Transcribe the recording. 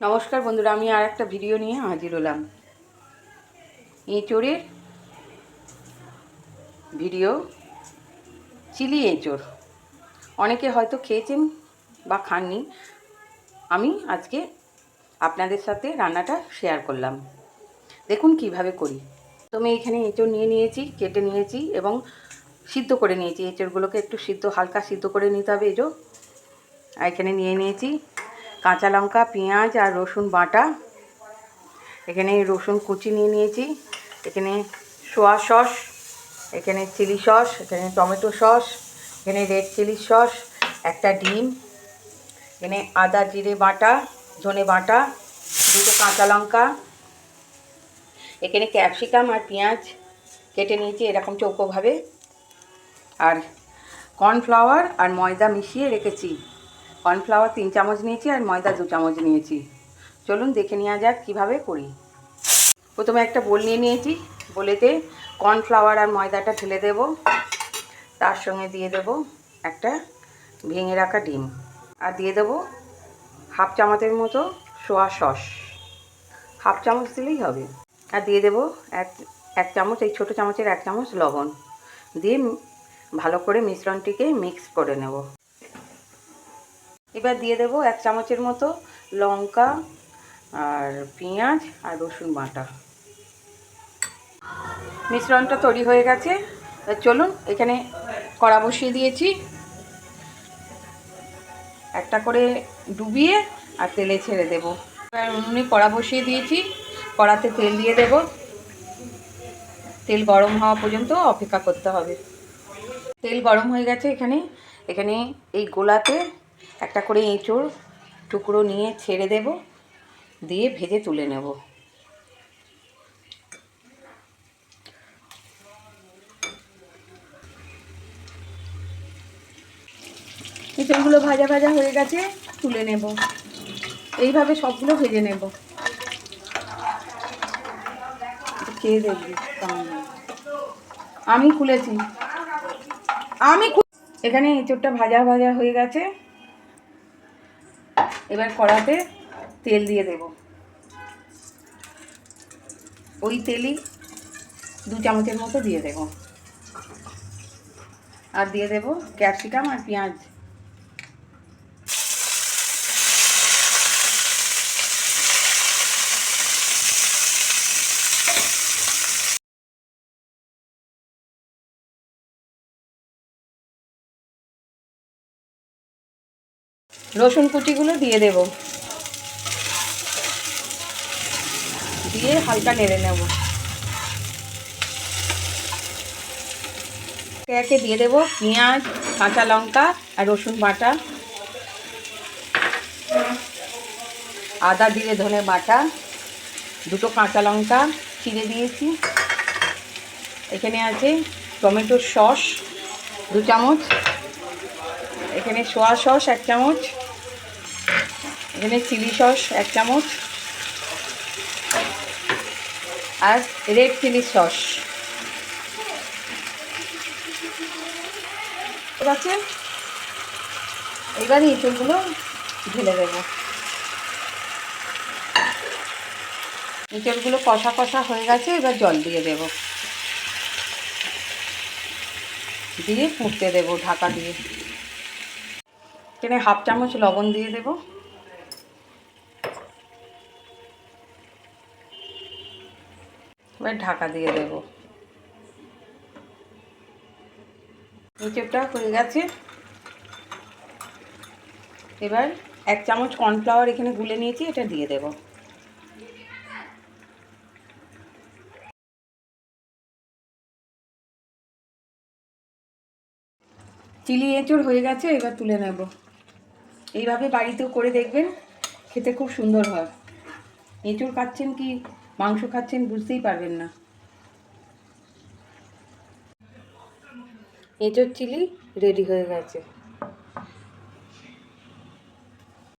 নমস্কার বন্ধুরা, আমি আর একটা ভিডিও নিয়ে হাজির হলাম। এঁচোড়ের ভিডিও চিলি এঁচোড়। অনেকে হয়তো খেয়েছেন বা খাননি। আমি আজকে আপনাদের সাথে রান্নাটা শেয়ার করলাম। দেখুন কীভাবে করি। তো আমি এখানে এঁচোড় নিয়ে নিয়েছি, কেটে নিয়েছি এবং সিদ্ধ করে নিয়েছি। এঁচোড়গুলোকে একটু সিদ্ধ, হালকা সিদ্ধ করে নিতে হবে। আর এখানে নিয়ে নিয়েছি কাঁচা লঙ্কা, পেঁয়াজ আর রসুন বাটা। এখানে রসুন কুচি নিয়ে নিয়েছি। এখানে সোয়া সস, এখানে চিলি সস, এখানে টমেটো সস, এখানে রেড চিলি সস, একটা ডিম। এখানে আদা জিরে বাটা, ধনে বাটা, দুটো কাঁচা লঙ্কা। এখানে ক্যাপসিকাম আর পেঁয়াজ কেটে নিয়েছি এরকম চৌকোভাবে। আর কর্নফ্লাওয়ার আর ময়দা মিশিয়ে রেখেছি। কর্নফ্লাওয়ার তিন চামচ নিয়েছি আর ময়দা দু চামচ নিয়েছি। চলুন দেখে নেওয়া যাক কীভাবে করি। প্রথমে একটা বোল নিয়ে নিয়েছি। বলেতে কর্নফ্লাওয়ার আর ময়দাটা ঢেলে দেব। তার সঙ্গে দিয়ে দেব একটা ভেঙে রাখা ডিম। আর দিয়ে দেব হাফ চামচের মতো সোয়া সস। হাফ চামচ দিলেই হবে। আর দিয়ে দেব এক এক চামচ, এই ছোটো চামচের এক চামচ লবণ। দিয়ে ভালো করে মিশ্রণটিকে মিক্স করে নেব। এবার দিয়ে দেব এক চামচের মতো লঙ্কা আর পেঁয়াজ আর রসুন বাটা। মিশ্রণটা তৈরি হয়ে গেছে। চলুন এখানে কড়া বসিয়ে দিয়েছি। একটা করে ডুবিয়ে আর তেলে ছেড়ে দেব। এবার উনুনে কড়া বসিয়ে দিয়েছি। কড়াতে তেল দিয়ে দেব। তেল গরম হওয়া পর্যন্ত অপেক্ষা করতে হবে। তেল গরম হয়ে গেছে এখানে। এখানে এই গোলাতে একটা করে এঁচোড় টুকরো নিয়ে ছেড়ে দেব, দিয়ে ভেজে তুলে নেব। এঁচোড়গুলো ভাজা ভাজা হয়ে গেছে, তুলে নেব। এইভাবে সবগুলো ভেজে নেব। খেয়ে দেখবি আমি খুলেছি। আমি এখানে এঁচোড়টা ভাজা ভাজা হয়ে গেছে। এবার কড়াতে তেল দিয়ে দেব। ওই তেলই দু চামচের মতো দিয়ে দেব। আর দিয়ে দেব ক্যাপসিকাম আর পেঁয়াজ। রসুন কুচিগুলো দিয়ে দেব। দিয়ে হালকা নেড়ে নেব। একে দিয়ে দেব পেঁয়াজ, কাঁচা লঙ্কা আর রসুন বাটা। আদা দিয়ে ধনে বাটা। দুটো কাঁচা লঙ্কা চিড়ে দিয়েছি। এখানে আছে টমেটোর সস দু চামচ। এখানে সোয়া সস এক চামচ। এখানে চিলি সস এক চামচ আর রেড চিলি সস। ঠিক আছে এবার ঢেলে দেব। এঁচড়গুলো কষা কষা হয়ে গেছে, এবার জল দিয়ে দেব। দিয়ে ফুটতে দেবো ঢাকা দিয়ে। এখানে হাফ চামচ লবণ দিয়ে দেব। এবার ঢাকা দিয়ে দেব। এঁচড়টা হয়ে গেছে। এবার এক চামচ কর্নফ্লাওয়ার এখানে গুলে নিয়েছি, এটা দিয়ে দেব। চিলি এঁচড় হয়ে গেছে, এবার তুলে নেব। এইভাবে বাড়িতেও করে দেখবেন, খেতে খুব সুন্দর হয়। এঁচড় খাচ্ছেন কি মাংস খাচ্ছেন বুঝতেই পারবেন না। এঁচোর চিলি রেডি হয়ে গেছে।